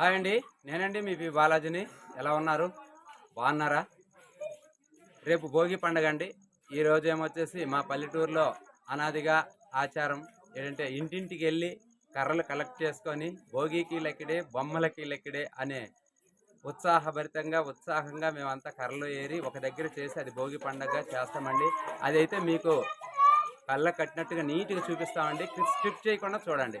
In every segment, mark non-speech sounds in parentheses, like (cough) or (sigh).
Hi అండి. నేనండి మీ P బాలాజీని. ఎలా ఉన్నారు? బాగున్నారా? రేపు భోగి పండగ అండి. ఈ ఏమొచ్చేసి మా పల్లెటూరులో అనాదిగా ఆచారం ఏంటంటే ఇంటింటికి వెళ్ళి కర్రలు కలెక్ట్ చేసుకొని భోగికి లెక్కడే బొమ్మలకి లెక్కడే అనే ఉత్సాహభరితంగా ఉత్సాహంగా మేమంతా కర్రలు ఏరి ఒక దగ్గర చేసి అది భోగి పండగ చేస్తామండి. అదైతే మీకు కళ్ళ కట్టినట్టుగా నీట్గా చూపిస్తామండి. స్క్రిప్ట్ చేయకుండా చూడండి.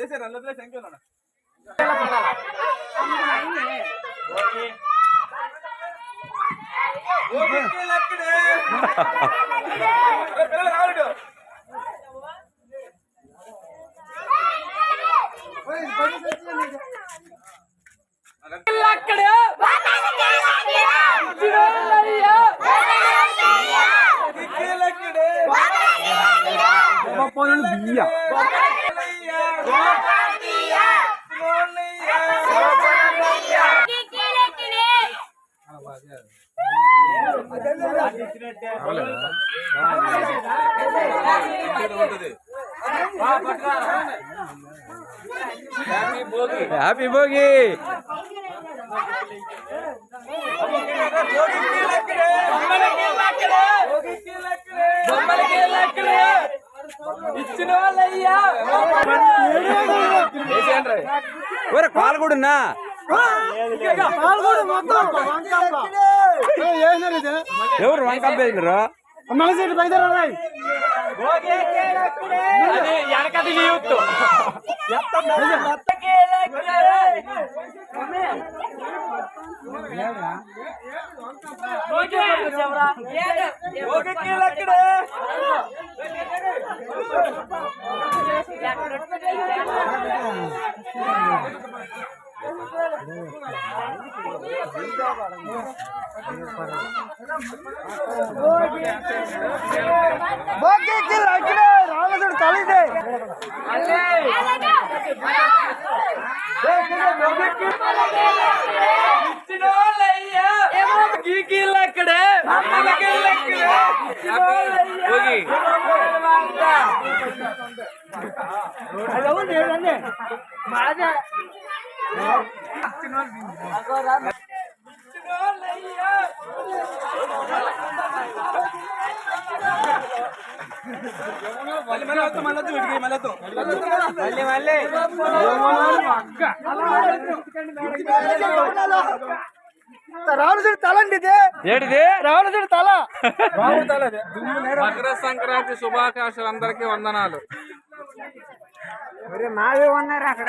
లెక్కిడే చిన్నోళ్ళయ్యా చిన్నోళ్ళయ్యా భోగికి లెక్కిడే భోగికి లెక్కిడే భోగికి లెక్కిడే చిన్నోళ్ళయ్యా చిన్నోళ్ళయ్యా భోగికి లెక్కిడే అదే సార్ అల్లదే శంకర్ భోగికి లెక్కిడే పిల్లలు కావాలి భోగికి లెక్కిడే బియ్య హ్యాపీ భోగి ఇచ్చిన వాళ్ళయ్యా ఒరే పాల్గొడున్నా ఎవరు వంకాయ వేసినారు అది వెనకది యూత్ రామసుడు తల్లిదే మళ్ళీ మళ్ళీ రావణసుడు తలండి ఇది ఏంటిది రావణసుడు తల మకర సంక్రాంతి శుభాకాంక్షలు అందరికీ వందనాలు మావే ఉన్నారు అక్కడ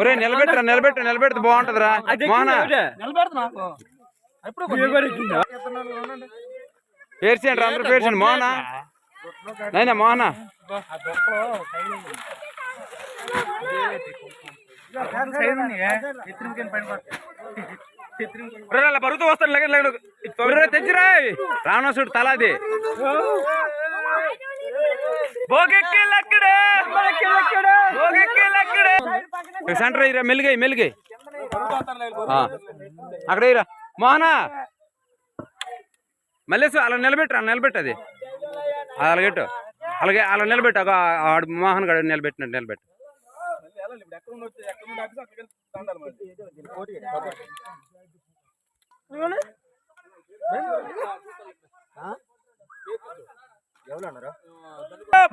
ఒరే నిలబెట్టరా నిలబెట్టు నిలబెడితే బాగుంటదిరా. మోహన. పేర్చేయండి అందరూ పేర్చండి మోహన. నైనా మోహన. బరువుతూ వస్తాడు లగన్ లగన్ ఒరే, తెచ్చిరా. రావణాసుడు తల అది భోగెక్కి లక్కడే భోగెక్కి లక్కడే సెంటర్ అయ్యిరా మెల్లిగాయి మెల్లిగాయి అక్కడ ఇరా. మోహనా. మల్లేసు అలా నిలబెట్టరా నిలబెట్టది. అది అలాగెట్టు అలాగే అలా నిలబెట్టు. ఒక ఆడు మోహన్ గడు నిలబెట్టినట్టు నిలబెట్టు.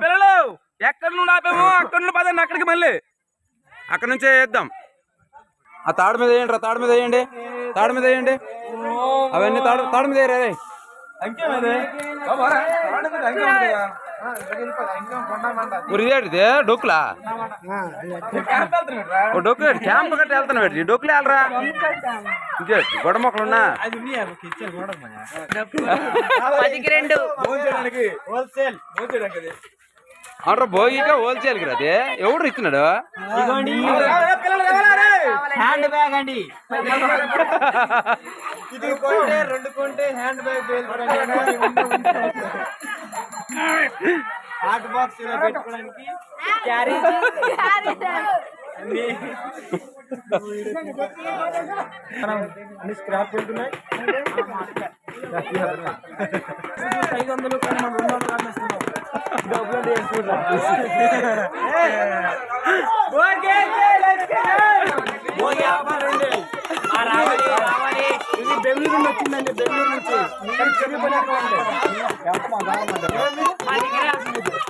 పిల్లలు ఎక్కడ నుండి ఆపాము అక్కడ నుండి పదండి అక్కడికి మళ్ళీ. అక్కడ నుంచే వేద్దాం. ఆ తాడు మీద వేయండి రా తాడు మీద వేయండి. తాడు మీద వేయండి. అవన్నీ తాడు తాడు మీద వేయరా రే. ఉరిదేటిది డొక్కులా ఓ డొక్కు క్యాంప్ వెళ్తున్నాడు ఈ డొక్కులు వెళ్ళరా? ఇంకే గొడవ మొక్కలు ఉన్నా పదికి రెండు అవునరా భోగిగా హోల్సేల్కి అది. ఎవడు ఇచ్చినాడు హ్యాండ్ బ్యాగ్ అండి. ఇది కొంటే రెండు కొంటే హ్యాండ్ బ్యాగ్ హాట్ బాక్స్ ఇలా పెట్టుకోవడానికి క్యారీ. అన్ని స్క్రాప్ ఉంటున్నాయి. ఐదు వందలు కానీ మనం రెండు వందలు అమ్మేస్తున్నాం డబ్బులు వేసుకుంటాం ఇది బెంగళూరు నుంచి వచ్చిందండి బెంగళూరు నుంచి ఇక్కడ చెరువు పని ఎక్కువ ఉంది. ఎంత మా దారుణం అది.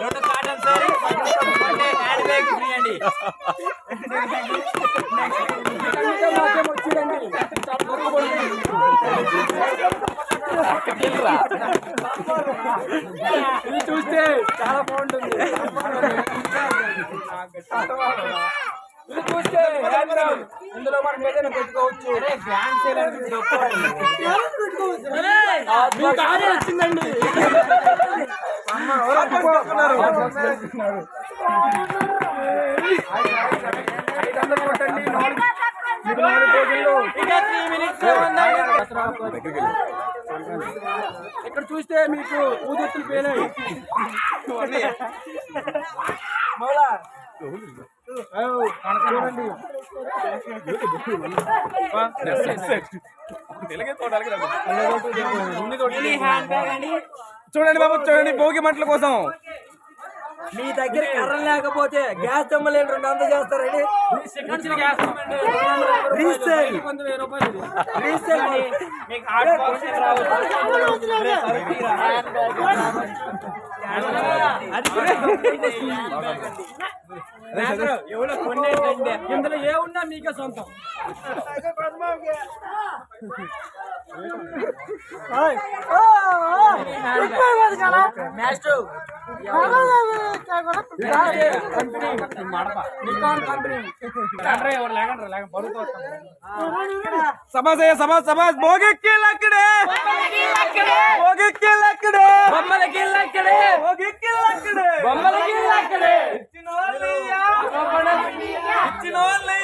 రెండు కాటన్ సారీ కొంటే హ్యాండ్ బ్యాగ్ ఫ్రీ అండి ఇంకా మాకేం వచ్చిందండి చాలా గొప్ప ఇది చూస్తే చాలా బాగుంటుంది ఇది చూస్తే ఇందులో మనం ఏదైనా పెట్టుకోవచ్చు. వచ్చిందండి. కొట్టండి ఇక్కడ చూస్తే మీకు ఊదెత్తులు పేలాయి మౌలా. చూడండి చూడండి బాబు చూడండి భోగి మంటల కోసం. మీ దగ్గర కర్ర లేకపోతే గ్యాస్ దమ్మలేని రెండు వందలు చేస్తారండి. రీసేల్ బాక్స్ ఎవడో కొన్నేటండి ఇందులో ఏ ఉన్నా మీకే సొంతం. సమాజ సమాజ సమాజ్ భోగికి లక్కడే భోగికి లక్కడే బొమ్మలకి లక్కడే భోగికి లక్కడే బొమ్మలకి లక్కడే ఇచ్చినోళ్ళయ్యా ఇచ్చినోళ్ళయ్యా లక్కడే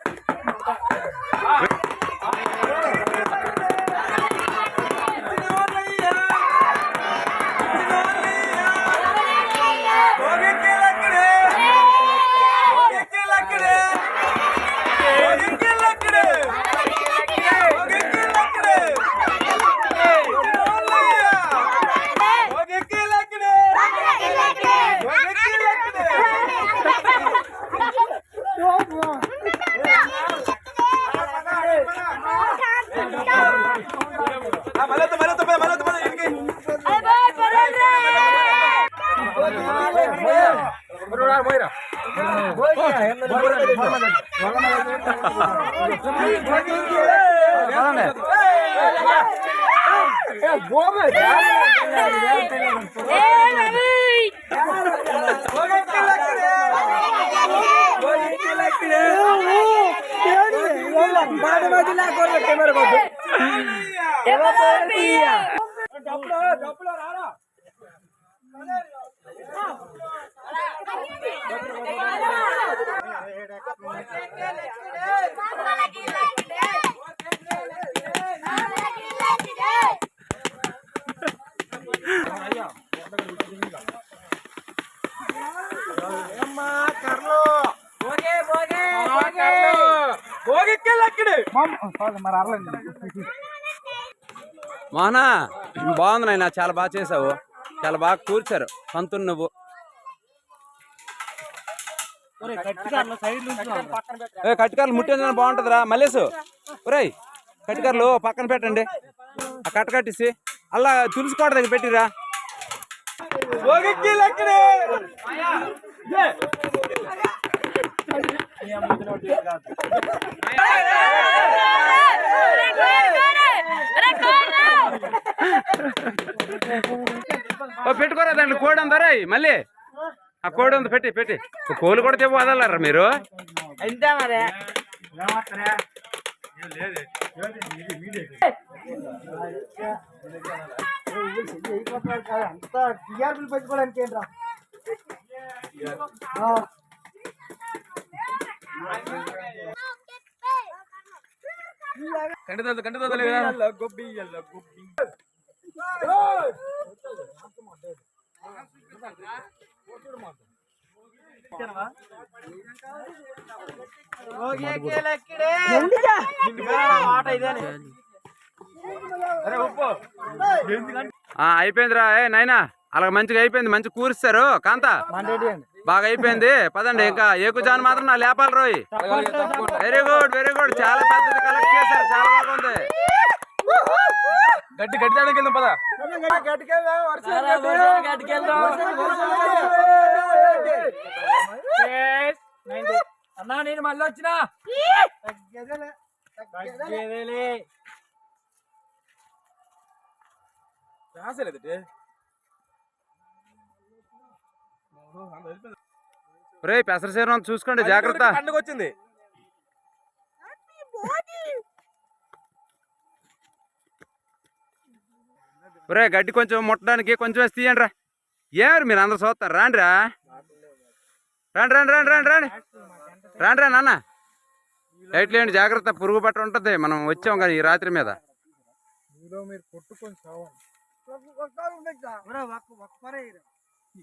లేకపోతే కెమెరా కొద్దు మరి అరలేదు మోహన బాగుంది నాయన చాలా బాగా చేసావు. చాలా బాగా కూర్చారు. సంతున్ నువ్వు. ఏ కట్టికారులు ముట్టేందుకు బాగుంటుందిరా. మల్లేసు ఒరేయ్ కట్టికారులు పక్కన పెట్టండి. ఆ కట్ట కట్టేసి అలా తులుసుకోట దగ్గర పెట్టిరా. పెట్టుకోరా దాంట్లో కోడి ఉందా రేయ్ మళ్ళీ ఆ కోడి ఉంది పెట్టి పెట్టి కోళ్ళు కూడా తెప్పు వదలరా మీరు అంతే మరి అంతా టీఆర్పీలు పెంచుకోవడానికి ఏంట్రా కదా గొబ్బి గొబ్బి అయిపోయిందిరా. ఏ నాయనా అలా మంచిగా అయిపోయింది. మంచి కూర్స్తారు కాంత. బాగా అయిపోయింది పదండి ఇంకా ఏకుజాన్ మాత్రం నా లేపాలి రోయ్. వెరీ గుడ్ వెరీ గుడ్ చాలా పెద్దది కలెక్ట్ చేశారు చాలా బాగుంది. గడ్డి తేడా కింద పద. అన్నా నేను మళ్ళీ వచ్చినా. రాసలేదు రే పెసర శరీరం చూసుకోండి జాగ్రత్త పండుగ వచ్చింది రే గడ్డి కొంచెం ముట్టడానికి కొంచెం వేసి తీయండి రా ఏమారు మీరు అందరు చూస్తారు రాండి రా రండి రండి రండి రండి రండి రండి రా నాన్న లైట్ లేండి జాగ్రత్త పురుగు పట్ట ఉంటుంది మనం వచ్చాం కానీ ఈ రాత్రి మీద మీరు కొట్టుకొని (laughs)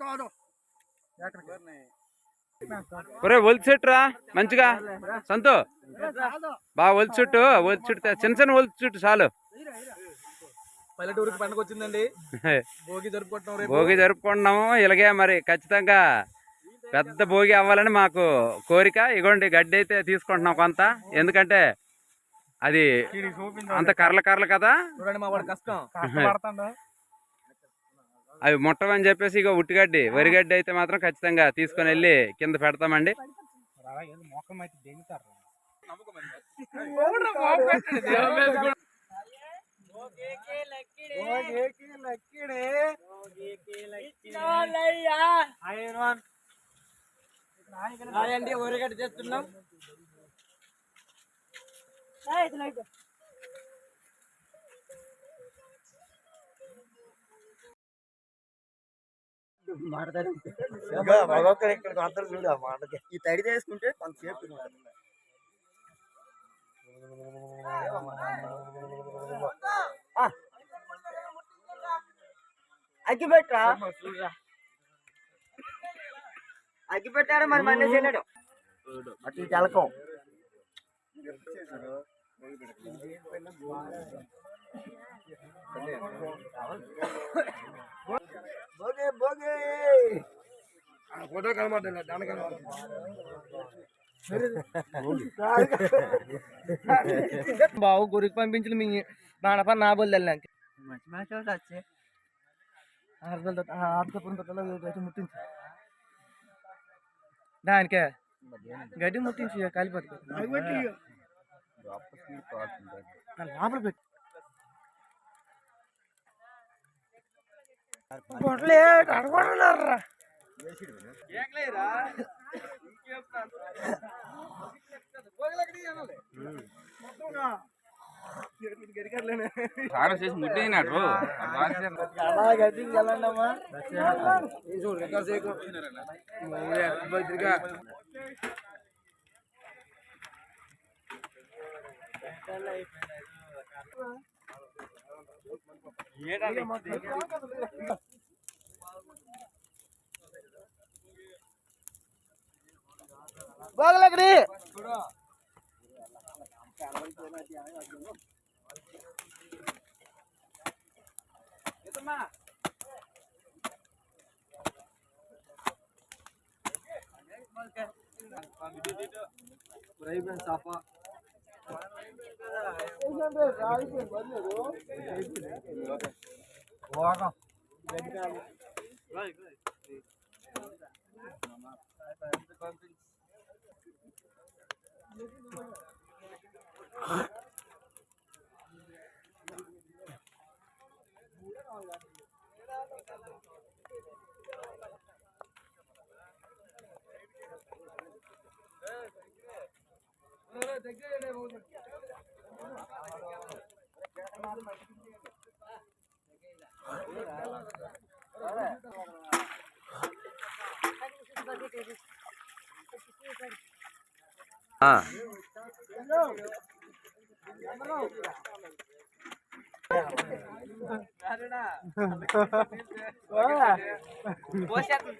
చావండి (laughs) ఒరే ఒలి చుట్టురా మంచిగా. సంతు. బాగా ఒలి చుట్టు ఒలి చుట్టు. చిన్న చిన్న ఒలి చుట్టు చాలు. పల్లెటూరుకి పండుగ వచ్చిందండి. భోగి జరుపుకుంటాం రేపు. భోగి జరుపుకుంటున్నాము. ఇలాగే మరి ఖచ్చితంగా పెద్ద భోగి అవ్వాలని మాకు కోరిక. ఇగోండి గడ్డి అయితే తీసుకుంటున్నాం కొంత. ఎందుకంటే అది అంత కర్ల కర్ల కదా? చూడండి మా వాడు కష్టం. కష్టపడతాడు? అవి ముట్టమని చెప్పేసి ఇక ఉట్టిగడ్డి వరిగడ్డి అయితే మాత్రం ఖచ్చితంగా తీసుకొని వెళ్ళి కింద పెడతామండి. ఊరిగడ్డ చేస్తున్నాం మగొక్కరు ఇక్కడ అందరూ చూడు ఆ మాటకి ఈ తడి చేసుకుంటే కొంతసేపు అగ్గి పెట్టరా అగ్గి పెట్టారా మరి మళ్ళీ చేయలేడు అటు ఇటు ఎలకం బోగే బోగే ఫోటో కనబడ్డా దాని బావు గురికి పంపించిన మీ నాన్న పని నా బోల్ వెళ్ళాక మంచి మ్యాచ్ అవుట్ వచ్చే ఆర్తపురం తొట్టలో గడ్డి ముట్టించు దానికే గడ్డి ముట్టించి కాలిపోతుంది లోపల పెట్టు. గొడవలే అడగొడలేరా సారా చేసి ముట్టినాడు అలాగే बघ lagi. Ibrahim Safa వాకం పోషకు